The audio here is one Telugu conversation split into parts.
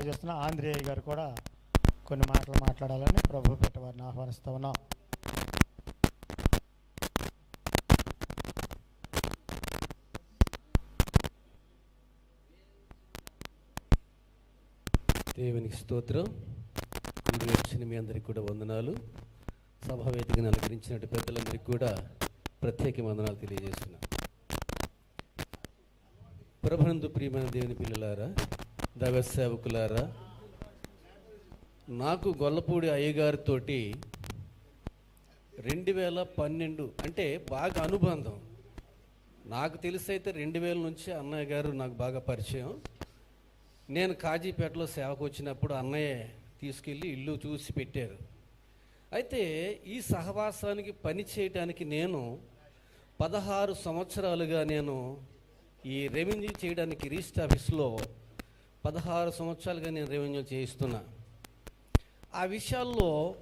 సేవ చేస్తున్న ఆంధ్రేయ గారు కూడా కొన్ని మాటలు మాట్లాడాలని ప్రభు పెట్ట వారిని ఆహ్వానిస్తూ ఉన్నాం. దేవునికి స్తోత్రం. అందరూ వచ్చిన మీ అందరికి కూడా వందనాలు. సభావేదికను అలంకరించినట్టు పెద్దలందరికీ కూడా ప్రత్యేక వందనాలు తెలియజేస్తున్నాను ప్రభనందు ప్రియమైన దేవుని పిల్లలారా దైవ సేవకులారా నాకు గొల్లపూడి అయ్యగారితోటి రెండు వేల పన్నెండు అంటే బాగా అనుబంధం. నాకు తెలిసి అయితే రెండు వేల నుంచి అన్నయ్య గారు నాకు బాగా పరిచయం. నేను కాజీపేటలో సేవకు వచ్చినప్పుడు అన్నయ్య తీసుకెళ్ళి ఇల్లు చూసి పెట్టారు. అయితే ఈ సహవాసానికి పని చేయడానికి నేను పదహారు సంవత్సరాలుగా నేను ఈ రెవెన్యూ చేయడానికి రిజిస్టర్ ఆఫీస్లో పదహారు సంవత్సరాలుగా నేను రెవెన్యూ చేయిస్తున్నా. ఆ విషయాల్లో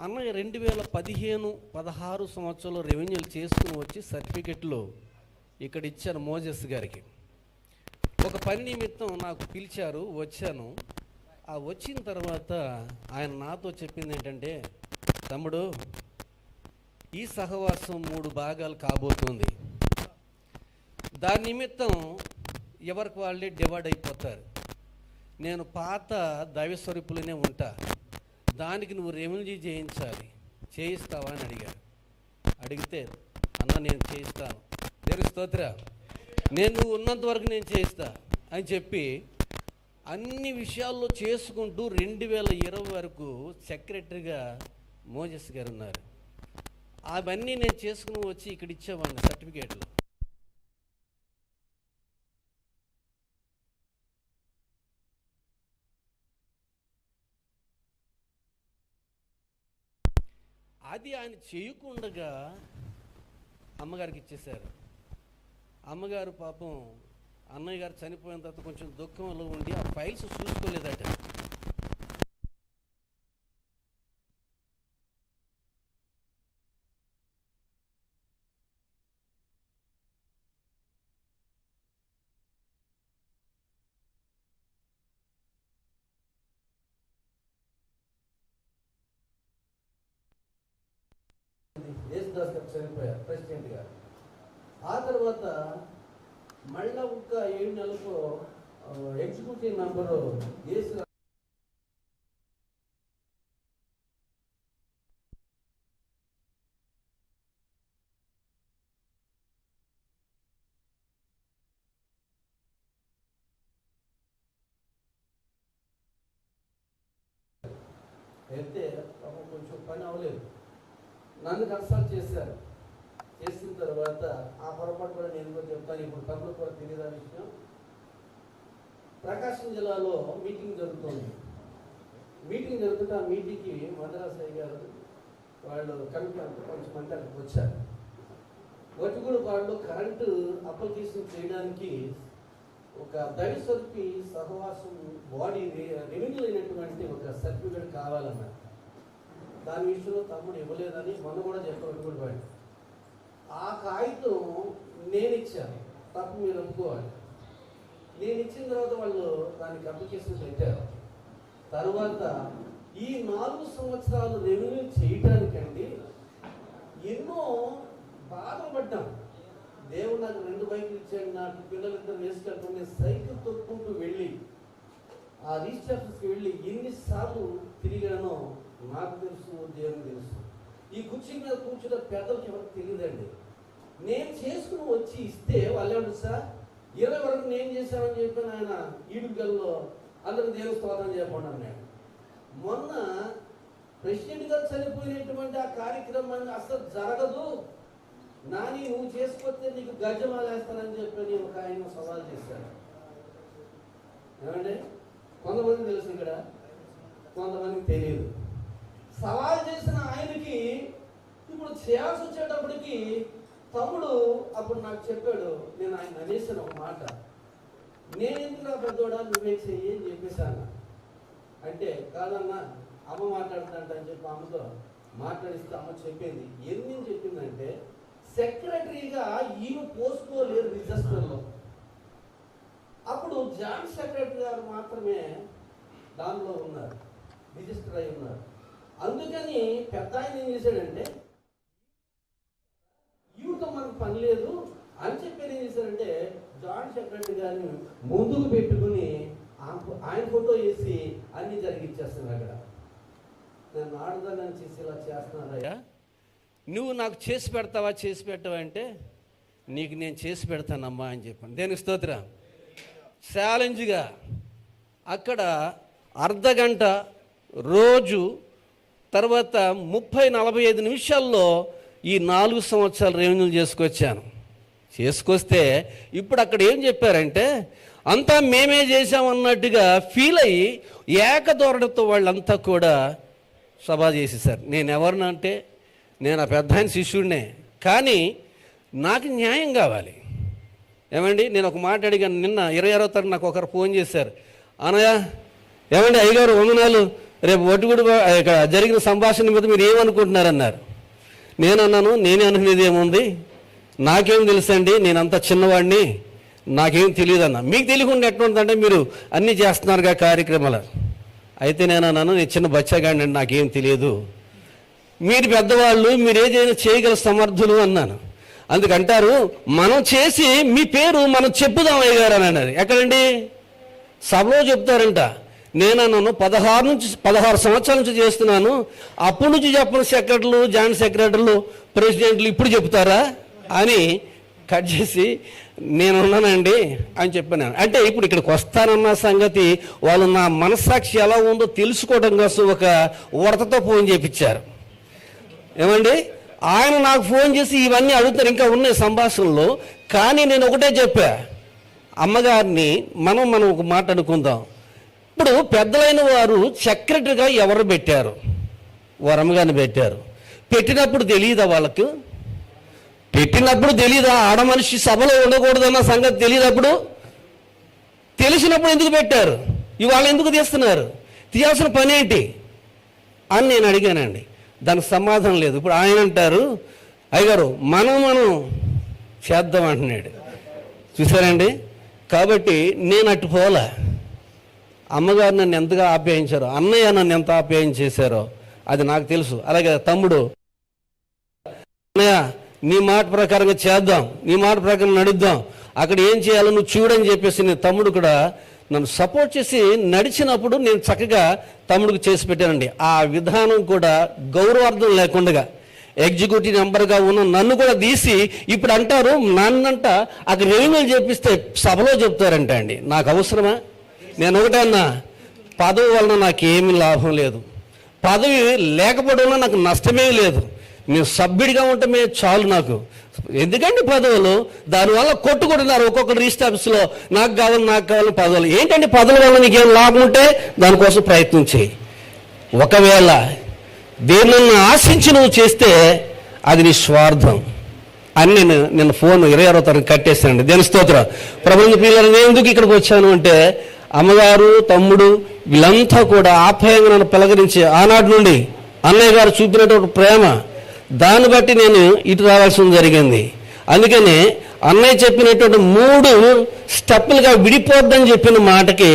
అన్నయ్య రెండు వేల పదిహేను పదహారు సంవత్సరాలు రెవెన్యూలు చేసుకుని వచ్చి సర్టిఫికెట్లు ఇక్కడ ఇచ్చాను మోజెస్ గారికి. ఒక పని నిమిత్తం నాకు పిలిచారు వచ్చాను. ఆ వచ్చిన తర్వాత ఆయన నాతో చెప్పింది ఏంటంటే తమ్ముడు ఈ సహవాసం మూడు భాగాలు కాబోతుంది. దాని నిమిత్తం ఎవరికి వాళ్ళే డివైడ్ అయిపోతారు. నేను పాత దైవస్వరూపులనే ఉంటా. దానికి నువ్వు రెవెన్యూ చేయించాలి. చేయిస్తావా అని అడిగారు. అడిగితే అన్న నేను చేయిస్తాను. దేవుని స్తోత్ర నేను నువ్వు ఉన్నంత వరకు నేను చేయిస్తా. అని చెప్పి అన్ని విషయాల్లో చేసుకుంటూ రెండు వేల ఇరవై వరకు సెక్రటరీగా మోజస్ గారు ఉన్నారు. అవన్నీ నేను చేసుకుని వచ్చి ఇక్కడ ఇచ్చేవాడిని సర్టిఫికేట్లు. అది ఆయన చేయకుండగా అమ్మగారికి ఇచ్చేశారు. అమ్మగారు పాపం అన్నయ్య గారు చనిపోయిన తర్వాత కొంచెం దుఃఖంలో ఉండి ఆ ఫైల్స్ చూసుకోలేదట. యేసుదాస్ గారు చనిపోయారు ప్రెసిడెంట్ గారు. ఆ తర్వాత మళ్ళా ఒక ఏడు నెలలకు ఎగ్జిక్యూటివ్ మెంబరు యేసు అయితే పాపం కొంచెం పని అవ్వలేదు. నన్ను కన్సల్ట్ చేశారు. చేసిన తర్వాత ఆ పొరపాటు కూడా నేను కూడా చెప్తాను. ఇప్పుడు తమ్ముడు కూడా తెలియదా విషయం? ప్రకాశం జిల్లాలో మీటింగ్ జరుగుతుంది. మీటింగ్ జరుగుతుంటే ఆ మీటింగ్కి మద్రాస్ గారు వాళ్ళు కమిటీ అంతా కొంచెం అక్కడికి వచ్చారు. వచ్చి కూడా వాళ్ళు కరెంటు అప్లికేషన్ చేయడానికి ఒక దైవస్వరూపి సహవాసం బాడీ రెవెన్యూ అయినటువంటి ఒక సర్టిఫికేట్ కావాలన్నారు. దాని విషయంలో తమ్ముడు ఇవ్వలేదని మొన్న కూడా చెప్పినటువంటి వాడు. ఆ కాగితం నేను ఇచ్చాను. తప్పు మీరు ఒప్పుకోవాలి. నేను ఇచ్చిన తర్వాత వాళ్ళు దానికి అప్లికేషన్ పెట్టారు. తర్వాత ఈ నాలుగు సంవత్సరాలు రెవెన్యూ చేయటానికండి ఎన్నో బాధపడ్డాం. దేవుడు నాకు రెండు బైకులు ఇచ్చాడు నాకు పిల్లలిద్దరు వేసుకెళ్తాను నేను సైకిల్ తొక్కుంటూ వెళ్ళి ఆ రిజిస్టర్ ఆఫీస్కి వెళ్ళి ఎన్నిసార్లు తిరిగానో నాకు తెలుసు దేవుడు తెలుసు. ఈ కుర్చీ మీద కూర్చున్న పెద్దలకి ఎవరికి తెలియదండి. నేను చేసుకుని వచ్చి ఇస్తే వాళ్ళు ఏమంటారు సార్? ఇరవై వరకు నేను చేశానని చెప్పిన ఆయన ఈడుగల్లో అందరూ దేవుని స్తోత్రం చెప్పండి నేను మొన్న ప్రెసిడెంట్ గారు చనిపోయినటువంటి ఆ కార్యక్రమాన్ని అసలు జరగదు. నాని నువ్వు చేసుకొస్తే నీకు గజమాలేస్తానని చెప్పి ఒక ఆయన సవాల్ చేశాడు ఏమండి? కొంతమంది తెలుసు ఇక్కడ. కొంతమందికి తెలియదు. సవాల్ చేసిన ఆయనకి ఇప్పుడు చేయాల్సి వచ్చేటప్పటికి తమ్ముడు అప్పుడు నాకు చెప్పాడు నేను ఆయన అనేసాను ఒక మాట. నేను ఎందుకు పెద్దోడా? నువ్వే చెయ్యి అని చెప్పేశాను. అంటే కాదన్నా అమ్మ మాట్లాడుతుంట అని చెప్పి అమ్మతో మాట్లాడిస్తే అమ్మ చెప్పింది. ఎన్ని చెప్పిందంటే సెక్రటరీగా ఈమె పోసుకోలేరు రిజిస్టర్లో. అప్పుడు జాయింట్ సెక్రటరీ గారు మాత్రమే దానిలో ఉన్నారు రిజిస్టర్ అయి ఉన్నారు. అందుకని పెద్ద ఆయన ఏం చేశాడంటే ఈవిడతో మనకు పని లేదు అని చెప్పి ఏం చేశాడంటే జాయింట్ సెక్రటరీ గారిని ముందుకు పెట్టుకుని ఆయన ఫోటో వేసి అన్ని జరిగిచ్చేస్తున్నారు అక్కడ. నేను ఆడదాన్ని చేసి చేస్తున్నారయ్యా. నువ్వు నాకు చేసి పెడతావా చేసి పెట్టవా అంటే నీకు నేను చేసి పెడతానమ్మా అని చెప్పాను. దేనికి స్తోత్ర? ఛాలెంజ్గా. అక్కడ అర్ధ గంట రోజు తర్వాత ముప్పై నలభై ఐదు నిమిషాల్లో ఈ నాలుగు సంవత్సరాలు రెవెన్యూలు చేసుకొచ్చాను. చేసుకొస్తే ఇప్పుడు అక్కడ ఏం చెప్పారంటే అంతా మేమే చేసామన్నట్టుగా ఫీల్ అయ్యి ఏకధోరణితో వాళ్ళంతా కూడా సభ చేసేసారు. నేను ఎవరినంటే నేను ఆ పెద్ద ఆయన శిష్యుడినే. కానీ నాకు న్యాయం కావాలి. ఏమండి? నేను ఒక మాట అడిగాను నిన్న ఇరవై ఆరో తారీఖు నాకు ఒకరు ఫోన్ చేశారు. అనయా ఏమండి అయ్యగారు వందనాలు. రేపు ఒట్టుగుడు ఇక్కడ జరిగిన సంభాషణ మీద మీరు ఏమనుకుంటున్నారన్నారు? నేను అన్నాను నేనే అనుకునేది ఏముంది? నాకేం తెలుసండి నేను అంత చిన్నవాడిని నాకేం తెలియదు అన్న మీకు తెలియకుండా ఎట్లుందంటే మీరు అన్నీ చేస్తున్నారుగా కార్యక్రమాలు. అయితే నేను అన్నాను నేను చిన్న బచ్చగాడిని నాకేం తెలియదు. మీరు పెద్దవాళ్ళు మీరు ఏదైనా చేయగల సమర్థులు అన్నాను. అందుకంటారు మనం చేసి మీ పేరు మనం చెప్పుదాం అయ్యగారు అని అన్నారు. ఎక్కడండి? సభలో చెప్తారంట. నేను అన్నాను పదహారు నుంచి పదహారు సంవత్సరాల నుంచి చేస్తున్నాను. అప్పటి నుంచి చెప్పిన సెక్రటరీలు జాయింట్ సెక్రటరీలు ప్రెసిడెంట్లు ఇప్పుడు చెప్తారా అని కట్ చేసి నేను ఉన్నానండి అని చెప్పాను. అంటే ఇప్పుడు ఇక్కడికి వస్తానన్న సంగతి వాళ్ళు నా మనస్సాక్షి ఎలా ఉందో తెలుసుకోవడం కోసం ఒక ఉడతతో ఫోన్ చేపించారు. ఏమండి? ఆయన నాకు ఫోన్ చేసి ఇవన్నీ అడుగుతారు ఇంకా ఉన్నాయి సంభాషణలు. కానీ నేను ఒకటే చెప్పా. అమ్మగారిని మనం మనం ఒక మాట అనుకుందాం. ఇప్పుడు పెద్దలైన వారు సెక్రటరీగా ఎవరు పెట్టారు? వరంగాని పెట్టారు. పెట్టినప్పుడు తెలియదా వాళ్ళకు? పెట్టినప్పుడు తెలీదా? ఆడ మనిషి సభలో ఉండకూడదన్న సంగతి తెలియదప్పుడు తెలిసినప్పుడు ఎందుకు పెట్టారు? ఇవాళ ఎందుకు తీస్తున్నారు? తీయాల్సిన పని ఏంటి? అని నేను అడిగానండి. దానికి సమాధానం లేదు. ఇప్పుడు ఆయన అంటారు అయ్యగారు మనం మనం చేద్దాం అంటున్నాడు. చూసారండి కాబట్టి నేను అట్టుపోలా అమ్మగారు నన్ను ఎంతగా ఆప్యాయించారో అన్నయ్య నన్ను ఎంత ఆప్యాయం చేశారో అది నాకు తెలుసు. అలాగే తమ్ముడు అన్నయ్య నీ మాట ప్రకారంగా చేద్దాం నీ మాట ప్రకారం నడుద్దాం అక్కడ ఏం చేయాలో నువ్వు చూడని చెప్పేసి నేను తమ్ముడు కూడా నన్ను సపోర్ట్ చేసి నడిచినప్పుడు నేను చక్కగా తమ్ముడికి చేసి పెట్టానండి. ఆ విధానం కూడా గౌరవార్థం లేకుండా ఎగ్జిక్యూటివ్ నెంబర్గా ఉన్న నన్ను కూడా తీసి ఇప్పుడు అంటారు నన్నంట అక్కడ రెవెన్యూలు చేపిస్తే సభలో చెప్తారంట అండి. నాకు అవసరమా? నేను ఒకటే అన్నా పదవి వలన నాకు ఏమి లాభం లేదు. పదవి లేకపోవడం వల్ల నాకు నష్టమే లేదు. నేను సభ్యుడిగా ఉండటమే చాలు నాకు. ఎందుకండి పదవులు? దానివల్ల కొట్టుకుంటున్నారు ఒక్కొక్క రిజిస్టర్ ఆఫీస్లో. నాకు కావాలి నాకు కావాలి పదవులు. ఏంటండి పదవుల వల్ల నీకేం లాభం ఉంటే దానికోసం ప్రయత్నం చేయి. ఒకవేళ దేనిని ఆశించి నువ్వు చేస్తే అది నీ స్వార్థం. అని నేను నిన్న ఫోన్ ఇరవై ఆరో తారీఖు కట్టేశానండి. దేని స్తోత్రం. ప్రబంధ పిల్లలు ఎందుకు ఇక్కడికి వచ్చాను అంటే అమ్మగారు తమ్ముడు వీళ్ళంతా కూడా ఆప్యాయంగా నన్ను పలకరించి ఆనాటి నుండి అన్నయ్య గారు చూపినటువంటి ప్రేమ దాన్ని బట్టి నేను ఇటు రావాల్సి జరిగింది. అందుకని అన్నయ్య చెప్పినటువంటి మూడు స్టెప్పులుగా విడిపోద్దని చెప్పిన మాటకి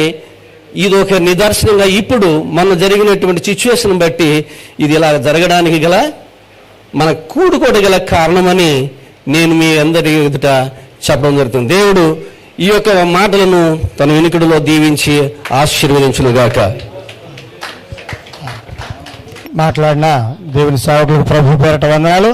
ఇది ఒక నిదర్శనంగా ఇప్పుడు మన జరిగినటువంటి సిచ్యువేషన్ బట్టి ఇది ఇలా జరగడానికి గల మన కూడుకోట గల కారణమని నేను మీ అందరి ఎదుట చెప్పడం జరుగుతుంది. దేవుడు ఈ యొక్క మాటలను తన వెనుకడిలో దీవించి ఆశీర్వదించునుగాక. మాట్లాడిన దేవుని సేవకులకు ప్రభు పేరట వందనాలు.